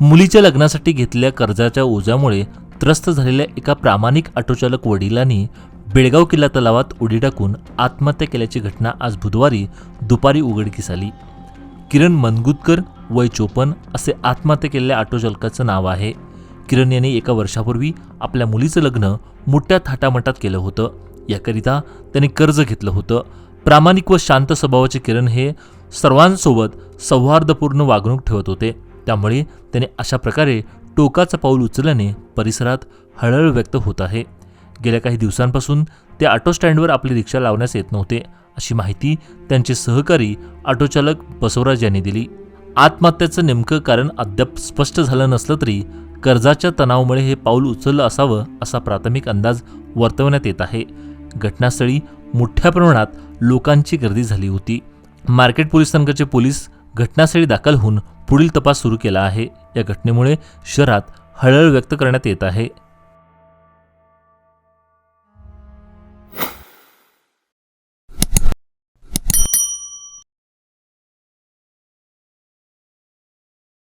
मुलीच्या लग्नासाठी घेतलेल्या कर्जाच्या ओझ्यामुळे त्रस्त झालेल्या एका प्रामाणिक ऑटोचालक वडिलांनी बेळगाव किल्ला तलावात उडी टाकून आत्महत्या केल्याची घटना आज बुधवारी दुपारी उघडकीस आली. किरण मनगुतकर वय चोपन असे आत्महत्या केलेल्या ऑटोचालकाचं नाव आहे. किरण यांनी एका वर्षापूर्वी आपल्या मुलीचं लग्न मोठ्या थाटामाटात केलं होतं. याकरिता त्यांनी कर्ज घेतलं होतं. प्रामाणिक व शांत स्वभावाचे किरण हे सर्वांसोबत सौहार्दपूर्ण वागणूक ठेवत होते. त्यामुळे त्याने अशा प्रकारे टोकाचं पाऊल उचलल्याने परिसरात हळहळ व्यक्त होत आहे. गेल्या काही दिवसांपासून ते ऑटो स्टँडवर आपली रिक्षा लावण्यास येत नव्हते अशी माहिती त्यांचे सहकारी ऑटोचालक बसवराज यांनी दिली. आत्महत्येचं नेमकं कारण अद्याप स्पष्ट झालं नसलं तरी कर्जाच्या तणावामुळे हे पाऊल उचललं असावं असा प्राथमिक अंदाज वर्तवण्यात येत आहे. घटनास्थळी मोठ्या प्रमाणात लोकांची गर्दी झाली होती. मार्केट पोलीस संघाचे पोलीस घटनास्थळी दाखल होऊन पुढील तपास सुरू केला आहे. या घटनेमुळे शहरात हळहळ व्यक्त करण्यात येत आहे.